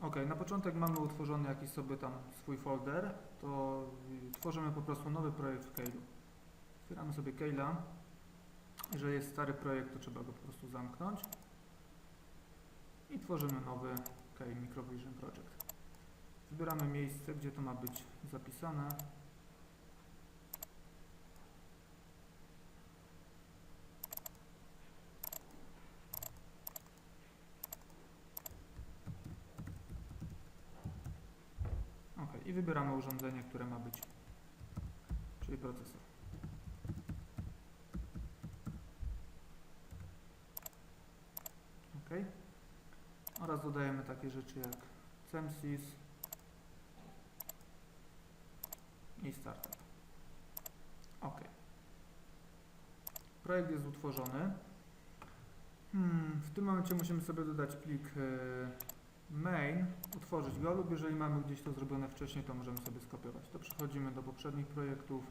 Ok, na początek mamy utworzony jakiś sobie tam swój folder, to tworzymy po prostu nowy projekt w Kale'u. Otwieramy sobie Kale'a. Jeżeli jest stary projekt, to trzeba go po prostu zamknąć. I tworzymy nowy Kale Microvision Project. Wybieramy miejsce, gdzie to ma być zapisane. Ok, i wybieramy urządzenie, które ma być, czyli procesor. Ok. Oraz dodajemy takie rzeczy jak CEMSIS i Startup. Ok. Projekt jest utworzony. Hmm, w tym momencie musimy sobie dodać plik e, main, utworzyć go lub jeżeli mamy gdzieś to zrobione wcześniej, to możemy sobie skopiować. To przechodzimy do poprzednich projektów.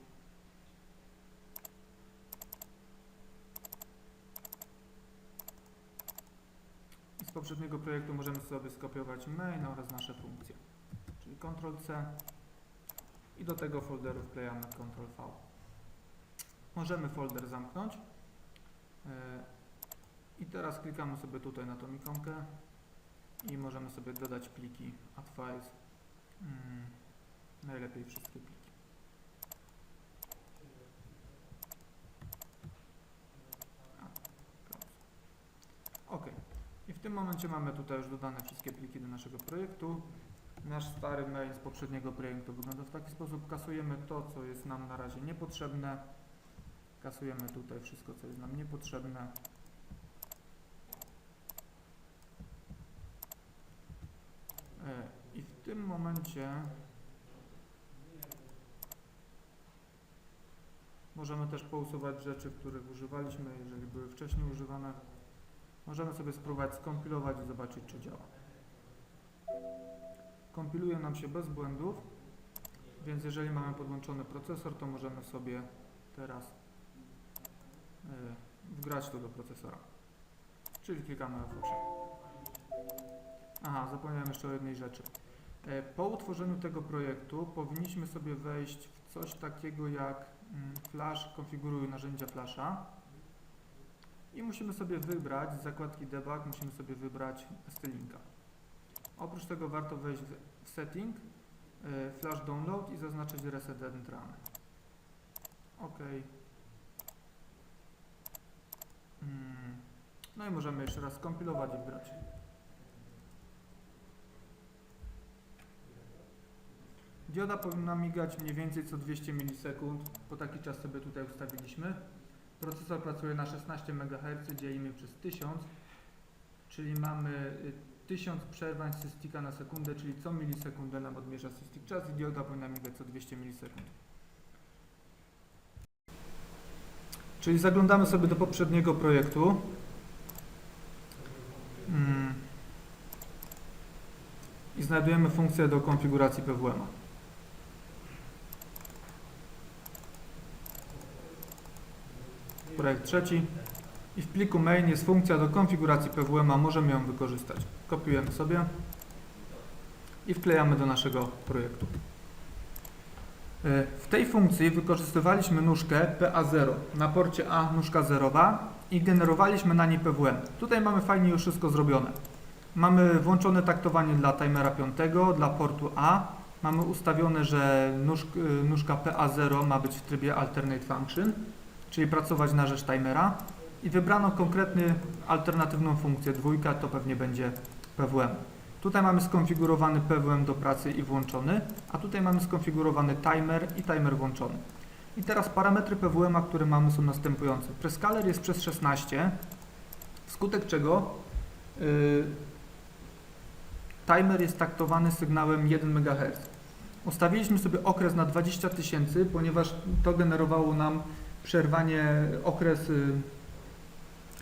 I z poprzedniego projektu możemy sobie skopiować main oraz nasze funkcje. Czyli Ctrl-C i do tego folderu wklejamy Ctrl-V. Możemy folder zamknąć. E, I teraz klikamy sobie tutaj na tą ikonkę i możemy sobie dodać pliki add files. Mm, najlepiej wszystkie pliki. Ok. I w tym momencie mamy tutaj już dodane wszystkie pliki do naszego projektu. Nasz stary mail z poprzedniego projektu wygląda w taki sposób. Kasujemy to, co jest nam na razie niepotrzebne. Kasujemy tutaj wszystko, co jest nam niepotrzebne. I w tym momencie możemy też pousuwać rzeczy, których używaliśmy, jeżeli były wcześniej używane. Możemy sobie spróbować skompilować i zobaczyć, czy działa. Kompiluje nam się bez błędów, więc jeżeli mamy podłączony procesor, to możemy sobie teraz e, wgrać to do procesora. Czyli klikamy F8. Aha, zapomniałem jeszcze o jednej rzeczy. E, Po utworzeniu tego projektu powinniśmy sobie wejść w coś takiego jak mm, Flash, konfiguruj narzędzia Flasha i musimy sobie wybrać z zakładki debug, musimy sobie wybrać ST-Linka. Oprócz tego warto wejść w setting, e, Flash Download i zaznaczyć Reset and Run. OK. No i możemy jeszcze raz skompilować i wgrać. Dioda powinna migać mniej więcej co 200 milisekund, bo taki czas sobie tutaj ustawiliśmy. Procesor pracuje na 16 MHz, dzielimy przez 1000, czyli mamy y, 1000 przerwań systika na sekundę, czyli co milisekundę nam odmierza systik czas i dioda powinna migać co 200 milisekund. Czyli zaglądamy sobie do poprzedniego projektu. Mm. I znajdujemy funkcję do konfiguracji PWM. Projekt trzeci. I w pliku main jest funkcja do konfiguracji PWM, możemy ją wykorzystać. Kopiujemy sobie i wklejamy do naszego projektu. E, W tej funkcji wykorzystywaliśmy nóżkę PA0 na porcie A nóżka zerowa i generowaliśmy na niej PWM. Tutaj mamy fajnie już wszystko zrobione. Mamy włączone taktowanie dla timera 5, dla portu A. Mamy ustawione, że y, nóżka PA0 ma być w trybie alternate function, czyli pracować na rzecz timera. I wybrano konkretny alternatywną funkcję, dwójka to pewnie będzie PWM. Tutaj mamy skonfigurowany PWM do pracy i włączony, a tutaj mamy skonfigurowany timer i timer włączony. I teraz parametry PWM, które mamy są następujące. Prescaler jest przez 16, wskutek czego yy, timer jest taktowany sygnałem 1 MHz. Ustawiliśmy sobie okres na 20 tysięcy, ponieważ to generowało nam przerwanie okres y,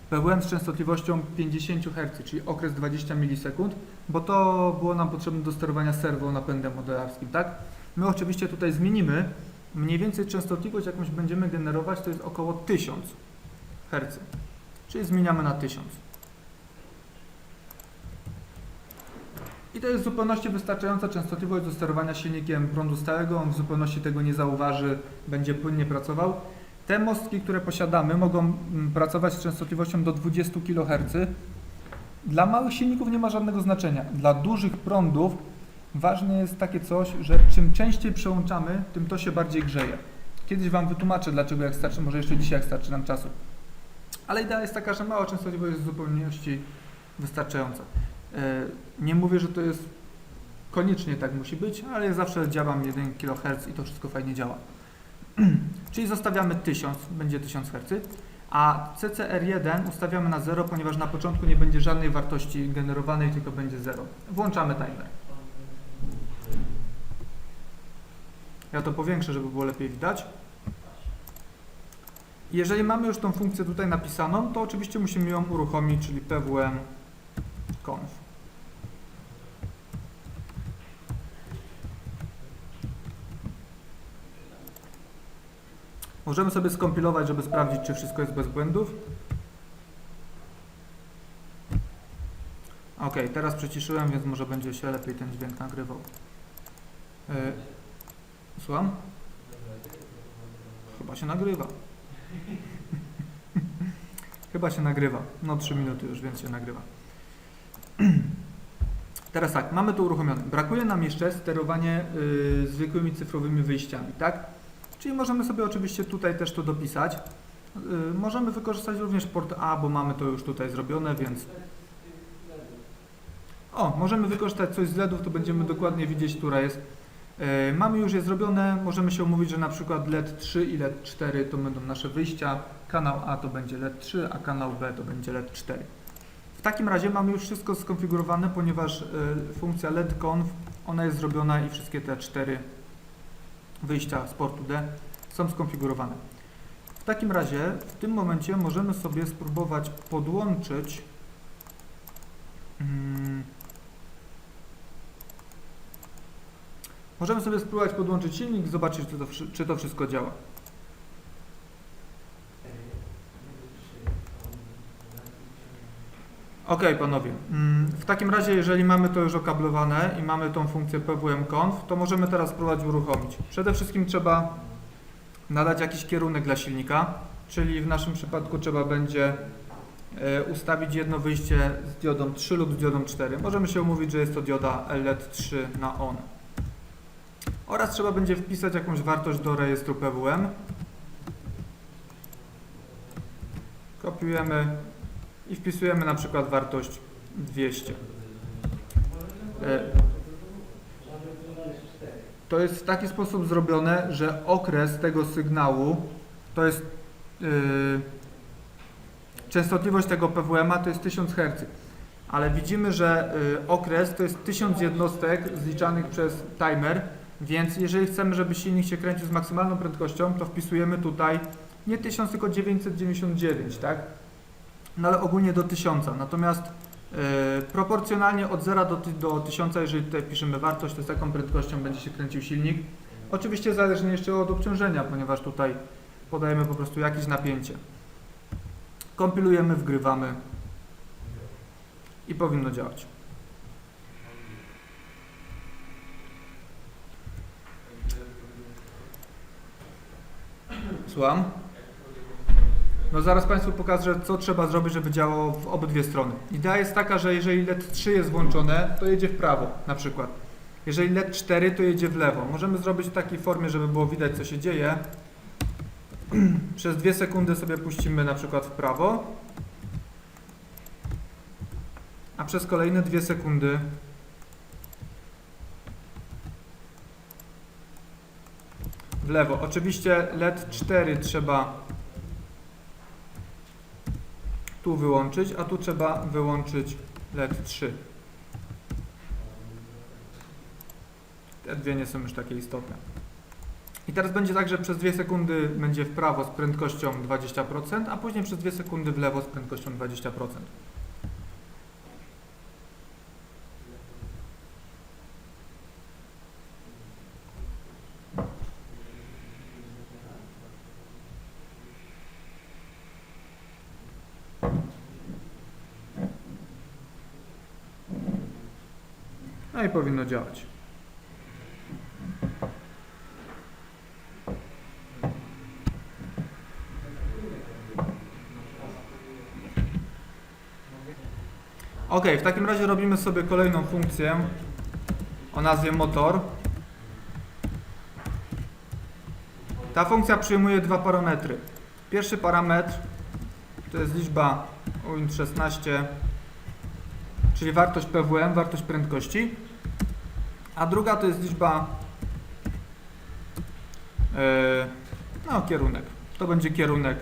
PWM z częstotliwością 50 Hz, czyli okres 20 milisekund, bo to było nam potrzebne do sterowania serwo napędem modelarskim, tak? My oczywiście tutaj zmienimy, mniej więcej częstotliwość jakąś będziemy generować, to jest około 1000 Hz, czyli zmieniamy na 1000. I to jest w zupełności wystarczająca częstotliwość do sterowania silnikiem prądu stałego. On w zupełności tego nie zauważy, będzie płynnie pracował. Te mostki, które posiadamy, mogą mm, pracować z częstotliwością do 20 kHz. Dla małych silników nie ma żadnego znaczenia. Dla dużych prądów ważne jest takie coś, że czym częściej przełączamy, tym to się bardziej grzeje. Kiedyś Wam wytłumaczę, dlaczego jak starczy, może jeszcze dzisiaj jak starczy nam czasu. Ale idea jest taka, że mała częstotliwość jest w zupełności wystarczająca. E, Nie mówię, że to jest koniecznie tak musi być, ale ja zawsze działam 1 kHz i to wszystko fajnie działa. Czyli zostawiamy 1000, będzie 1000 Hz, a CCR1 ustawiamy na 0, ponieważ na początku nie będzie żadnej wartości generowanej, tylko będzie 0. Włączamy timer. Ja to powiększę, żeby było lepiej widać. Jeżeli mamy już tą funkcję tutaj napisaną, to oczywiście musimy ją uruchomić, czyli pwm conf. Możemy sobie skompilować, żeby sprawdzić, czy wszystko jest bez błędów. Ok, teraz przyciszyłem, więc może będzie się lepiej ten dźwięk nagrywał. Yy, słucham? Chyba się nagrywa. Chyba się nagrywa. No 3 minuty już, więc się nagrywa. Teraz tak, mamy to uruchomione. Brakuje nam jeszcze sterowanie y, zwykłymi cyfrowymi wyjściami, tak? Czyli możemy sobie oczywiście tutaj też to dopisać. Y, możemy wykorzystać również port A, bo mamy to już tutaj zrobione, więc... O, możemy wykorzystać coś z LEDów, to będziemy dokładnie widzieć, która jest. Y, mamy już je zrobione, możemy się umówić, że na przykład LED 3 i LED 4 to będą nasze wyjścia, kanał A to będzie LED 3, a kanał B to będzie LED 4. W takim razie mamy już wszystko skonfigurowane, ponieważ y, funkcja LED-conf, ona jest zrobiona i wszystkie te cztery wyjścia z portu D są skonfigurowane. W takim razie w tym momencie możemy sobie spróbować podłączyć mm, możemy sobie spróbować podłączyć silnik, zobaczyć czy to, czy to wszystko działa. Ok, panowie. Mm, W takim razie, jeżeli mamy to już okablowane i mamy tą funkcję pwm-conf, to możemy teraz spróbować uruchomić. Przede wszystkim trzeba nadać jakiś kierunek dla silnika, czyli w naszym przypadku trzeba będzie e, ustawić jedno wyjście z diodą 3 lub z diodą 4. Możemy się umówić, że jest to dioda LED 3 na ON. Oraz trzeba będzie wpisać jakąś wartość do rejestru PWM. Kopiujemy i wpisujemy na przykład wartość 200. E, To jest w taki sposób zrobione, że okres tego sygnału to jest yy, częstotliwość tego PWM-a to jest 1000 Hz. Ale widzimy, że y, okres to jest 1000 jednostek zliczanych przez timer, więc jeżeli chcemy, żeby silnik się kręcił z maksymalną prędkością, to wpisujemy tutaj nie 1000, tylko 999, tak? No ale ogólnie do 1000. Natomiast e, proporcjonalnie od 0 do, do 1000, jeżeli tutaj piszemy wartość, to z taką prędkością będzie się kręcił silnik. Oczywiście zależnie jeszcze od obciążenia, ponieważ tutaj podajemy po prostu jakieś napięcie. Kompilujemy, wgrywamy i powinno działać. Słucham? No zaraz Państwu pokażę, co trzeba zrobić, żeby działało w obydwie strony. Idea jest taka, że jeżeli LED 3 jest włączone, to jedzie w prawo na przykład. Jeżeli LED 4, to jedzie w lewo. Możemy zrobić w takiej formie, żeby było widać, co się dzieje. Przez dwie sekundy sobie puścimy na przykład w prawo, a przez kolejne dwie sekundy w lewo. Oczywiście LED 4 trzeba tu wyłączyć, a tu trzeba wyłączyć LED 3. Te dwie nie są już takie istotne. I teraz będzie tak, że przez 2 sekundy będzie w prawo z prędkością 20%, a później przez 2 sekundy w lewo z prędkością 20%. No i powinno działać. Ok, w takim razie robimy sobie kolejną funkcję o nazwie motor. Ta funkcja przyjmuje dwa parametry. Pierwszy parametr to jest liczba uint 16, czyli wartość PWM, wartość prędkości, a druga to jest liczba yy, no, kierunek. To będzie kierunek.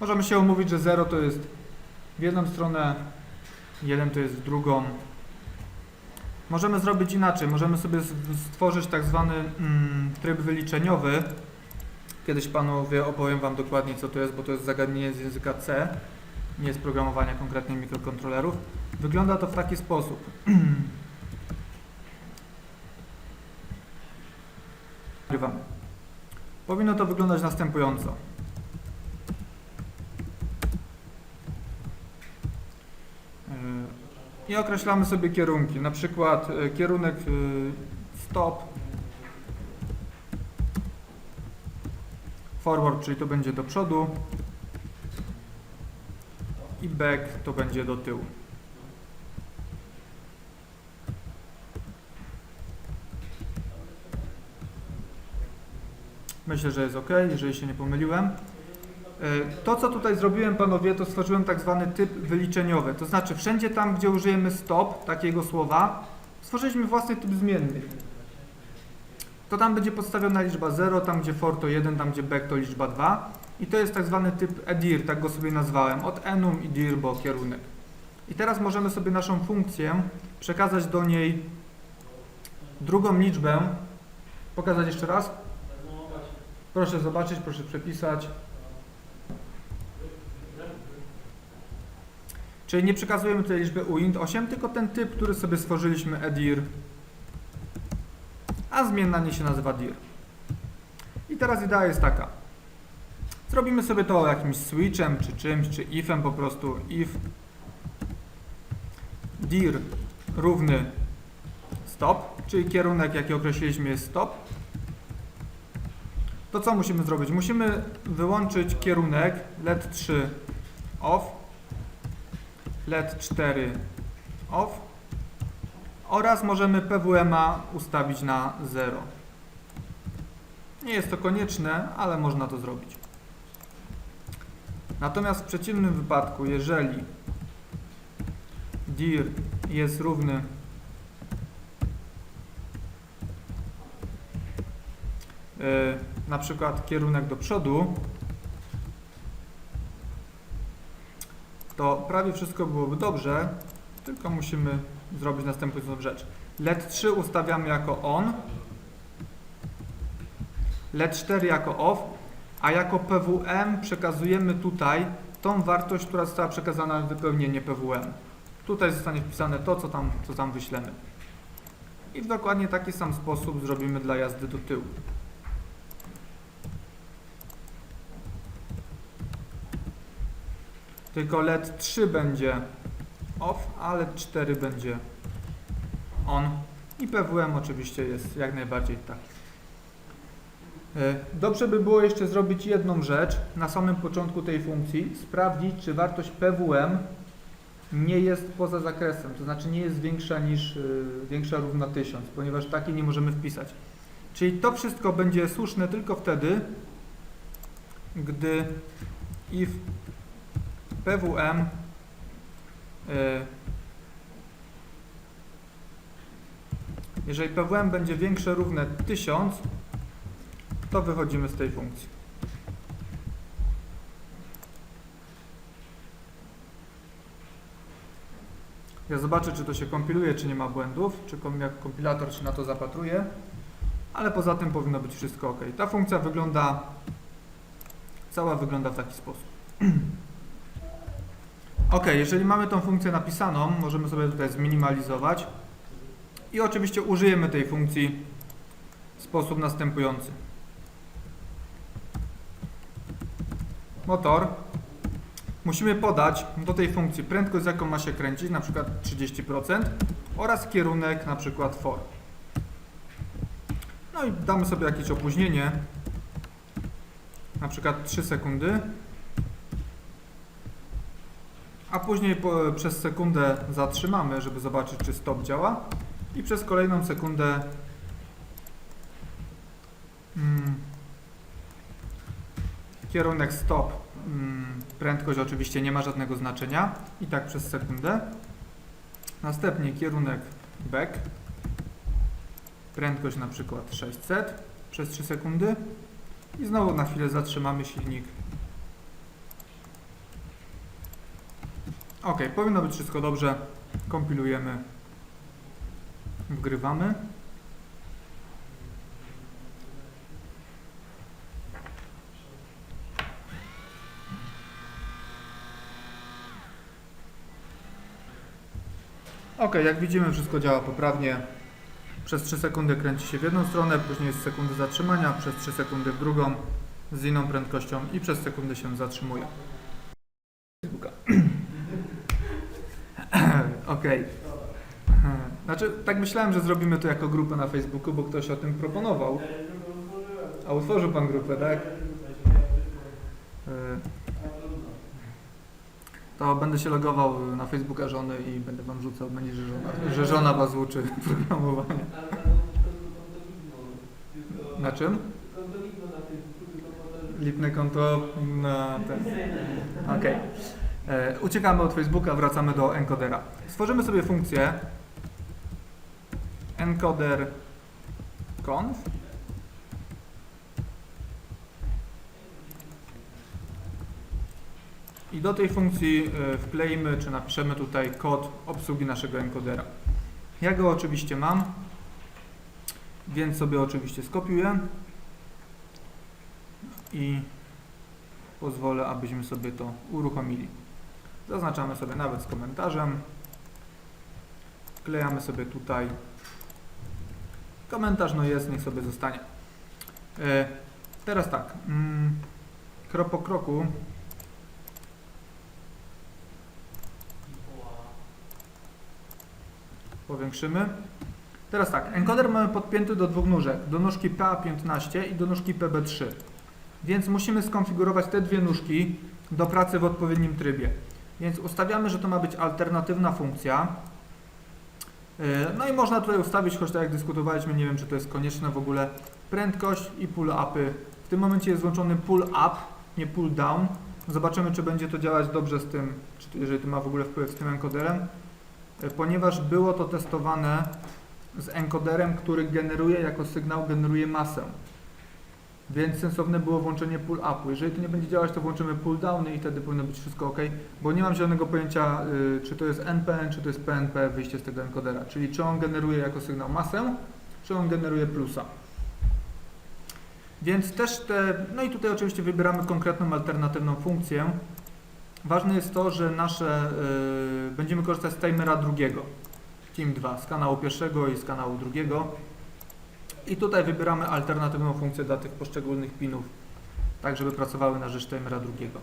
Możemy się umówić, że 0 to jest w jedną stronę, 1 to jest w drugą. Możemy zrobić inaczej. Możemy sobie stworzyć tak zwany mm, tryb wyliczeniowy. Kiedyś panowie opowiem Wam dokładnie co to jest, bo to jest zagadnienie z języka C, nie z programowania konkretnie mikrokontrolerów. Wygląda to w taki sposób. Powinno to wyglądać następująco. Yy, I określamy sobie kierunki, na przykład y, kierunek y, stop, forward, czyli to będzie do przodu i back to będzie do tyłu. Myślę, że jest ok, jeżeli się nie pomyliłem. E, To, co tutaj zrobiłem, panowie, to stworzyłem tak zwany typ wyliczeniowy. To znaczy, wszędzie tam, gdzie użyjemy stop, takiego słowa, stworzyliśmy własny typ zmienny. To tam będzie podstawiona liczba 0, tam gdzie for to 1, tam gdzie back to liczba 2. I to jest tak zwany typ edir, tak go sobie nazwałem. Od enum i dir, bo kierunek. I teraz możemy sobie naszą funkcję przekazać do niej drugą liczbę. Pokazać jeszcze raz? Proszę zobaczyć, proszę przepisać. Czyli nie przekazujemy tutaj liczby uint 8, tylko ten typ, który sobie stworzyliśmy edir, a zmienna nie się nazywa dir. I teraz idea jest taka. Zrobimy sobie to jakimś switchem, czy czymś, czy ifem po prostu. if dir równy stop, czyli kierunek, jaki określiliśmy jest stop. To co musimy zrobić? Musimy wyłączyć kierunek LED 3 off, LED 4 off oraz możemy PWMA ustawić na 0. Nie jest to konieczne, ale można to zrobić. Natomiast w przeciwnym wypadku, jeżeli dir jest równy yy, na przykład kierunek do przodu, to prawie wszystko byłoby dobrze, tylko musimy zrobić następującą rzecz. LED 3 ustawiamy jako on, LED 4 jako off, a jako PWM przekazujemy tutaj tą wartość, która została przekazana na wypełnienie PWM. Tutaj zostanie wpisane to, co tam, co tam wyślemy. I w dokładnie taki sam sposób zrobimy dla jazdy do tyłu. Tylko LED 3 będzie off, a LED 4 będzie on. I PWM oczywiście jest jak najbardziej tak. E, Dobrze by było jeszcze zrobić jedną rzecz na samym początku tej funkcji, sprawdzić czy wartość PWM nie jest poza zakresem, to znaczy nie jest większa niż y, większa równa 1000, ponieważ takiej nie możemy wpisać. Czyli to wszystko będzie słuszne tylko wtedy, gdy if PWM y, jeżeli PWM będzie większe równe 1000, to wychodzimy z tej funkcji. Ja zobaczę, czy to się kompiluje, czy nie ma błędów, czy jak kompilator się na to zapatruje, ale poza tym powinno być wszystko ok. Ta funkcja wygląda, cała wygląda w taki sposób. ok, jeżeli mamy tą funkcję napisaną, możemy sobie tutaj zminimalizować i oczywiście użyjemy tej funkcji w sposób następujący. motor, musimy podać do tej funkcji prędkość, z jaką ma się kręcić, na przykład 30%, oraz kierunek na przykład for. No i damy sobie jakieś opóźnienie, na przykład 3 sekundy, a później po, przez sekundę zatrzymamy, żeby zobaczyć, czy stop działa i przez kolejną sekundę mm, kierunek stop, mm, prędkość oczywiście nie ma żadnego znaczenia i tak przez sekundę. Następnie kierunek back, prędkość na przykład 600 przez 3 sekundy i znowu na chwilę zatrzymamy silnik. Ok, powinno być wszystko dobrze. Kompilujemy, wgrywamy. Ok, jak widzimy wszystko działa poprawnie. Przez 3 sekundy kręci się w jedną stronę, później jest sekundy zatrzymania, przez 3 sekundy w drugą z inną prędkością i przez sekundę się zatrzymuje. Facebooka. Okej. Znaczy, tak myślałem, że zrobimy to jako grupę na Facebooku, bo ktoś o tym proponował. A utworzył Pan grupę, tak? E, To będę się logował na Facebooka żony i będę Wam rzucał, będzie, że żona, że żona Was uczy programowania. Na czym? Lipne konto na ten. Okej. E, Uciekamy od Facebooka, wracamy do encodera. Stworzymy sobie funkcję encoder conf i do tej funkcji e, wkleimy czy napiszemy tutaj kod obsługi naszego encodera. Ja go oczywiście mam, więc sobie oczywiście skopiuję i pozwolę, abyśmy sobie to uruchomili. Zaznaczamy sobie nawet z komentarzem. Wklejamy sobie tutaj. Komentarz no jest, niech sobie zostanie. E, teraz tak. Mm, krok po kroku. Powiększymy. Teraz tak, encoder mamy podpięty do dwóch nóżek, do nóżki PA15 i do nóżki PB3. Więc musimy skonfigurować te dwie nóżki do pracy w odpowiednim trybie. Więc ustawiamy, że to ma być alternatywna funkcja. Yy, No i można tutaj ustawić, choć tak jak dyskutowaliśmy, nie wiem czy to jest konieczne w ogóle, prędkość i pull upy. W tym momencie jest włączony pull up, nie pull down. Zobaczymy, czy będzie to działać dobrze z tym, czy jeżeli to ma w ogóle wpływ z tym encoderem, Yy, ponieważ było to testowane z encoderem, który generuje jako sygnał, generuje masę. Więc sensowne było włączenie pull upu. Jeżeli to nie będzie działać, to włączymy pull downy i wtedy powinno być wszystko ok, bo nie mam zielonego pojęcia, y, czy to jest NPN, czy to jest PNP, wyjście z tego encodera. Czyli czy on generuje jako sygnał masę, czy on generuje plusa. Więc też te, no i tutaj oczywiście wybieramy konkretną alternatywną funkcję. Ważne jest to, że nasze, y, będziemy korzystać z timera drugiego, Team 2, z kanału pierwszego i z kanału drugiego. I tutaj wybieramy alternatywną funkcję dla tych poszczególnych pinów, tak żeby pracowały na rzecz timera drugiego.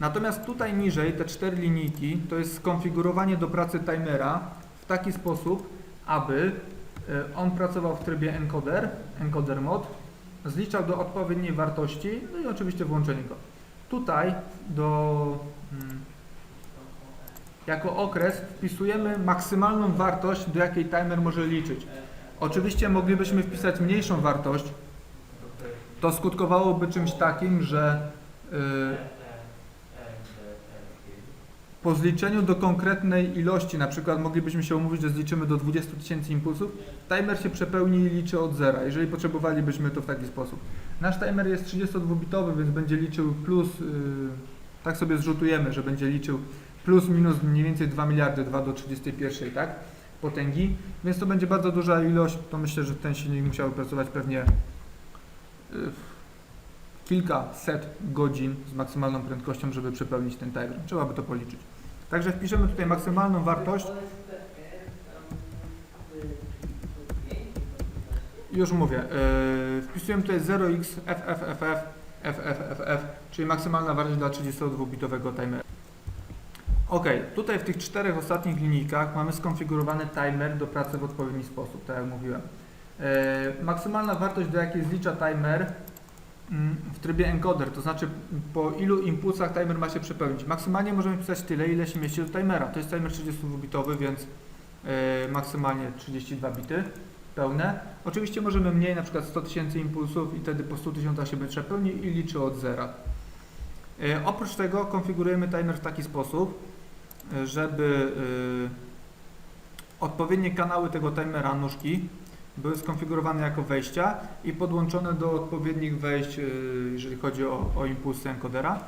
Natomiast tutaj niżej, te cztery linijki, to jest skonfigurowanie do pracy timera w taki sposób, aby e, on pracował w trybie encoder, encoder mod, zliczał do odpowiedniej wartości, no i oczywiście włączenie go. Tutaj do, mm, jako okres wpisujemy maksymalną wartość, do jakiej timer może liczyć. Oczywiście moglibyśmy wpisać mniejszą wartość. To skutkowałoby czymś takim, że y, po zliczeniu do konkretnej ilości, na przykład moglibyśmy się umówić, że zliczymy do 20 tysięcy impulsów, timer się przepełni i liczy od zera, jeżeli potrzebowalibyśmy to w taki sposób. Nasz timer jest 32-bitowy, więc będzie liczył plus, y, tak sobie zrzutujemy, że będzie liczył plus minus mniej więcej 2 miliardy, 2 do 31, tak? Potęgi, więc to będzie bardzo duża ilość, to myślę, że ten silnik musiał pracować pewnie y, kilkaset godzin z maksymalną prędkością, żeby przepełnić ten timer. Trzeba by to policzyć. Także wpiszemy tutaj maksymalną wartość. Już mówię, yy, wpisujemy tutaj 0x FFFF FFFF, czyli maksymalna wartość dla 32-bitowego timera. Ok, tutaj w tych czterech ostatnich linijkach mamy skonfigurowany timer do pracy w odpowiedni sposób, tak jak mówiłem. E, maksymalna wartość, do jakiej zlicza timer mm, w trybie encoder, to znaczy po ilu impulsach timer ma się przepełnić. Maksymalnie możemy pisać tyle, ile się mieści do timera. To jest timer 32-bitowy, więc e, maksymalnie 32 bity pełne. Oczywiście możemy mniej, na przykład 100 tysięcy impulsów i wtedy po 100 tysiącach się przepełni i liczy od zera. E, oprócz tego konfigurujemy timer w taki sposób, żeby e, odpowiednie kanały tego timera, nóżki, były skonfigurowane jako wejścia i podłączone do odpowiednich wejść, e, jeżeli chodzi o, o impulsy encodera.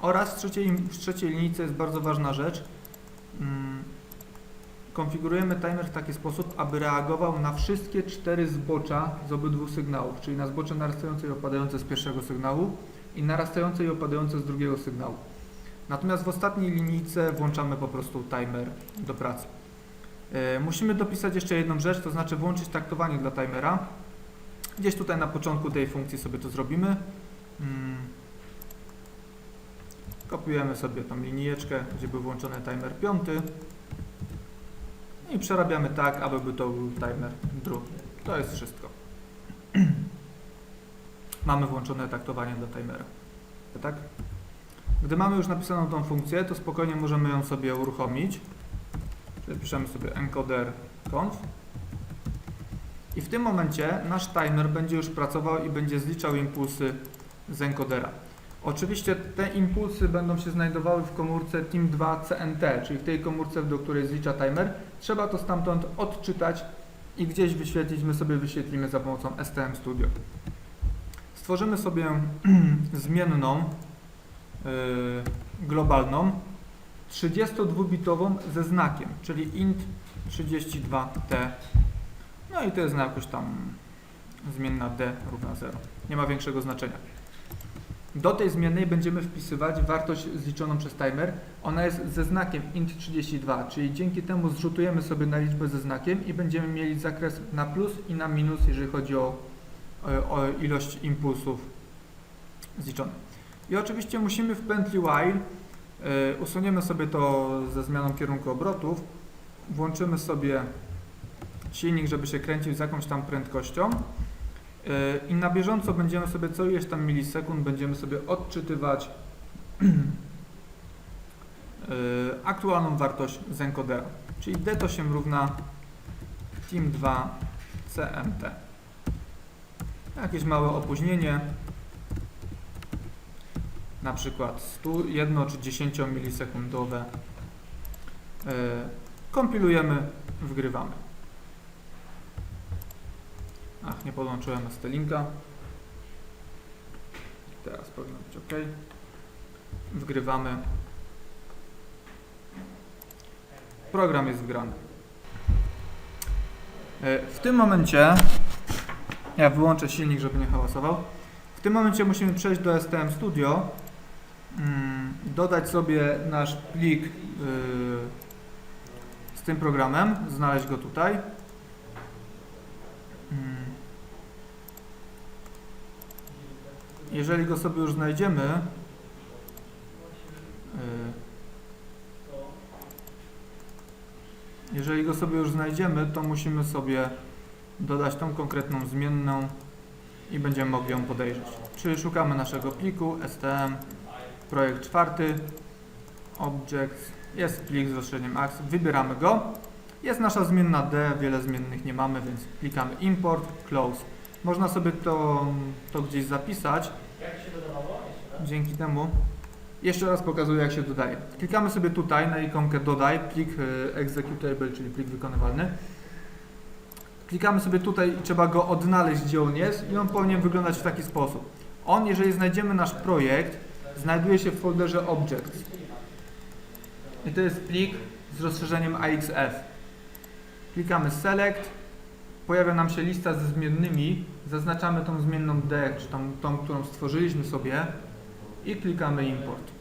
Oraz w trzeciej, w trzeciej linijce jest bardzo ważna rzecz. Mm, Konfigurujemy timer w taki sposób, aby reagował na wszystkie cztery zbocza z obydwu sygnałów, czyli na zbocze narastające i opadające z pierwszego sygnału i narastające i opadające z drugiego sygnału. Natomiast w ostatniej linijce włączamy po prostu timer do pracy. E, musimy dopisać jeszcze jedną rzecz, to znaczy włączyć taktowanie dla timera. Gdzieś tutaj na początku tej funkcji sobie to zrobimy. Mm. Kopiujemy sobie tą linijeczkę, gdzie był włączony timer piąty. I przerabiamy tak, aby by to był timer drugi. To jest wszystko. mamy włączone taktowanie do timera. Tak? Gdy mamy już napisaną tą funkcję, to spokojnie możemy ją sobie uruchomić. Czyli piszemy sobie encoder conf. I w tym momencie nasz timer będzie już pracował i będzie zliczał impulsy z encodera. Oczywiście te impulsy będą się znajdowały w komórce TIM2 CNT, czyli w tej komórce, do której zlicza timer. Trzeba to stamtąd odczytać i gdzieś wyświetlić. My sobie wyświetlimy za pomocą STM Studio. Stworzymy sobie zmienną globalną 32-bitową ze znakiem, czyli int 32t. No i to jest na jakoś tam zmienna d równa 0. Nie ma większego znaczenia. Do tej zmiennej będziemy wpisywać wartość zliczoną przez timer. Ona jest ze znakiem int32, czyli dzięki temu zrzutujemy sobie na liczbę ze znakiem i będziemy mieli zakres na plus i na minus, jeżeli chodzi o, o ilość impulsów zliczonych. I oczywiście musimy w pętli while y, usuniemy sobie to ze zmianą kierunku obrotów, włączymy sobie silnik, żeby się kręcił z jakąś tam prędkością i na bieżąco będziemy sobie co ileś tam milisekund będziemy sobie odczytywać yy, aktualną wartość z encodera. Czyli D to się równa TIM2 CMT. Jakieś małe opóźnienie, na przykład 100, 1 czy 10 milisekundowe. Yy, Kompilujemy, wgrywamy. Ach, nie podłączyłem ST-Linka. Teraz powinno być ok. Wgrywamy. Program jest wgrany. E, W tym momencie, ja wyłączę silnik, żeby nie hałasował. W tym momencie musimy przejść do STM Studio, dodać sobie nasz plik yy, z tym programem, znaleźć go tutaj. Mm. Jeżeli go sobie już znajdziemy, y, jeżeli go sobie już znajdziemy, to musimy sobie dodać tą konkretną zmienną i będziemy mogli ją podejrzeć. Czyli szukamy naszego pliku stm, projekt czwarty, objects, jest plik z rozszerzeniem ax, wybieramy go. Jest nasza zmienna D, wiele zmiennych nie mamy, więc klikamy import, close. Można sobie to, to gdzieś zapisać. Dzięki temu jeszcze raz pokazuję jak się dodaje. Klikamy sobie tutaj na ikonkę dodaj, plik y, executable, czyli plik wykonywalny. Klikamy sobie tutaj i trzeba go odnaleźć gdzie on jest i on powinien wyglądać w taki sposób. On, jeżeli znajdziemy nasz projekt, znajduje się w folderze objects. I to jest plik z rozszerzeniem AXF. Klikamy Select, pojawia nam się lista ze zmiennymi, zaznaczamy tą zmienną D, czy tą, tą którą stworzyliśmy sobie i klikamy Import.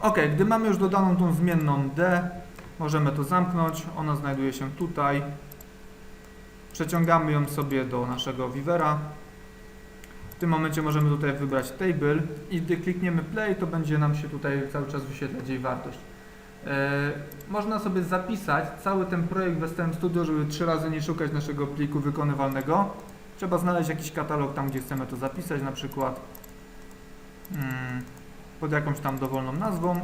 Ok, gdy mamy już dodaną tą zmienną D, możemy to zamknąć, ona znajduje się tutaj. Przeciągamy ją sobie do naszego Vivera W tym momencie możemy tutaj wybrać table i gdy klikniemy play, to będzie nam się tutaj cały czas wyświetlać jej wartość. E, można sobie zapisać cały ten projekt w STM Studio, żeby trzy razy nie szukać naszego pliku wykonywalnego. Trzeba znaleźć jakiś katalog tam, gdzie chcemy to zapisać, na przykład mm, pod jakąś tam dowolną nazwą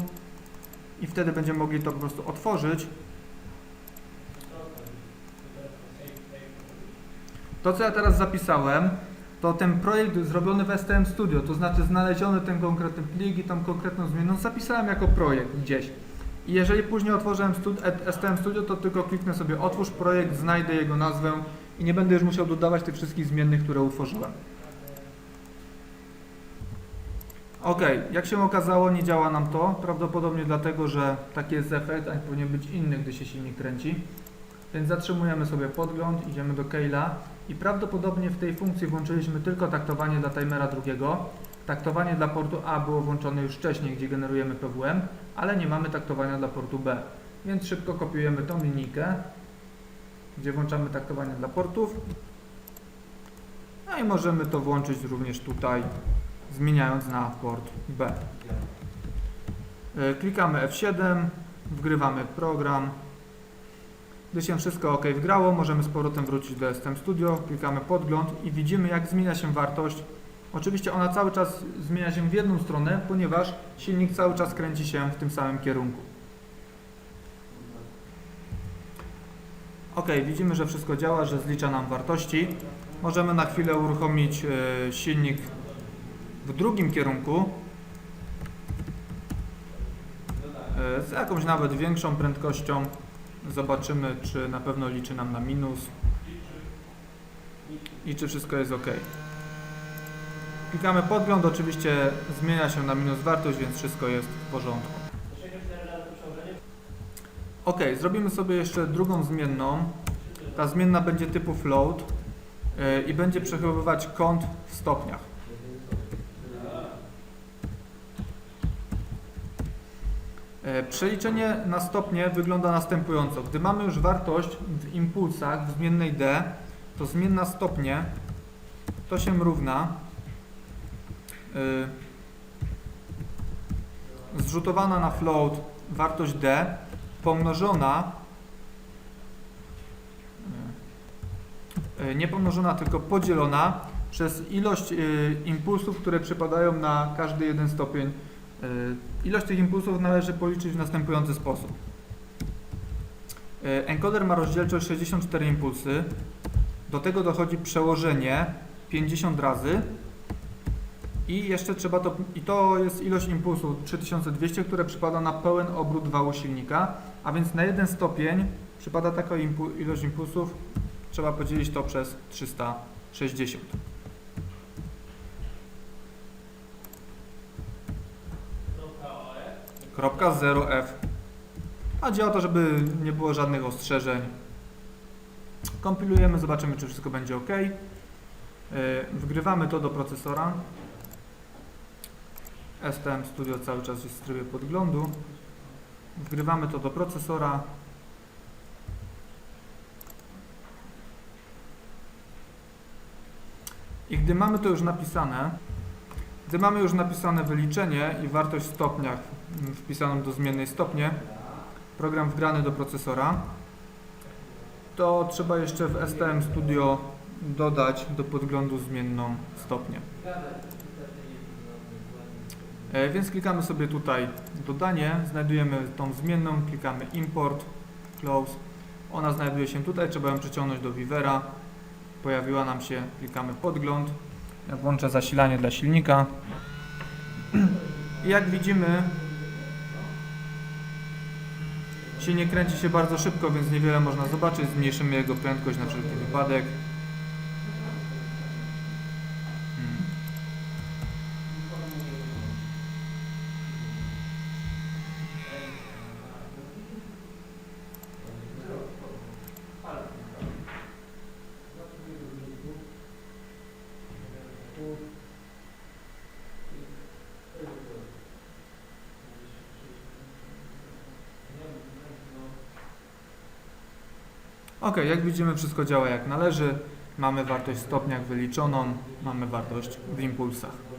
i wtedy będziemy mogli to po prostu otworzyć. To, co ja teraz zapisałem, to ten projekt zrobiony w STM Studio, to znaczy znaleziony ten konkretny plik i tą konkretną zmienną zapisałem jako projekt gdzieś. I jeżeli później otworzyłem stud- e- STM Studio, to tylko kliknę sobie otwórz projekt, znajdę jego nazwę i nie będę już musiał dodawać tych wszystkich zmiennych, które utworzyłem. Ok, jak się okazało, nie działa nam to. Prawdopodobnie dlatego, że taki jest efekt, a powinien być inny, gdy się silnik kręci. Więc zatrzymujemy sobie podgląd, idziemy do Keila i prawdopodobnie w tej funkcji włączyliśmy tylko taktowanie dla timera drugiego. Taktowanie dla portu A było włączone już wcześniej, gdzie generujemy PWM, ale nie mamy taktowania dla portu B. Więc szybko kopiujemy tą linijkę, gdzie włączamy taktowanie dla portów. No i możemy to włączyć również tutaj, zmieniając na port B. E, Klikamy F7, wgrywamy program. Gdy się wszystko OK wgrało, możemy z powrotem wrócić do STM Studio, klikamy podgląd i widzimy jak zmienia się wartość. Oczywiście ona cały czas zmienia się w jedną stronę, ponieważ silnik cały czas kręci się w tym samym kierunku. OK, widzimy, że wszystko działa, że zlicza nam wartości. Możemy na chwilę uruchomić e, silnik w drugim kierunku e, z jakąś nawet większą prędkością. Zobaczymy, czy na pewno liczy nam na minus i czy wszystko jest ok. Klikamy podgląd, oczywiście zmienia się na minus wartość, więc wszystko jest w porządku. Ok, zrobimy sobie jeszcze drugą zmienną. Ta zmienna będzie typu float yy, i będzie przechowywać kąt w stopniach. Przeliczenie na stopnie wygląda następująco. Gdy mamy już wartość w impulsach w zmiennej D, to zmienna stopnie to się równa y, zrzutowana na float wartość D pomnożona y, nie pomnożona, tylko podzielona przez ilość impulsów, które przypadają na każdy jeden stopień Ilość tych impulsów należy policzyć w następujący sposób. E, Encoder ma rozdzielczość 64 impulsy. Do tego dochodzi przełożenie 50 razy. I jeszcze trzeba to, i to jest ilość impulsów 3200, które przypada na pełen obrót wału silnika, a więc na jeden stopień przypada taka ilość impulsów, trzeba podzielić to przez 360. Kropka 0F. Chodzi o to, żeby nie było żadnych ostrzeżeń. Kompilujemy, zobaczymy, czy wszystko będzie ok. Yy, Wgrywamy to do procesora. STM Studio cały czas jest w trybie podglądu. Wgrywamy to do procesora. I gdy mamy to już napisane, gdy mamy już napisane wyliczenie i wartość w stopniach wpisaną do zmiennej stopnie, program wgrany do procesora, to trzeba jeszcze w STM Studio dodać do podglądu zmienną stopnię. E, Więc klikamy sobie tutaj dodanie, znajdujemy tą zmienną, klikamy import, close. Ona znajduje się tutaj, trzeba ją przeciągnąć do Vivera. Pojawiła nam się, klikamy podgląd. Ja włączę zasilanie dla silnika. I jak widzimy, silnik kręci się bardzo szybko, więc niewiele można zobaczyć. Zmniejszymy jego prędkość na wszelki wypadek. Jak widzimy wszystko działa jak należy. Mamy wartość w stopniach wyliczoną. mamy wartość w impulsach.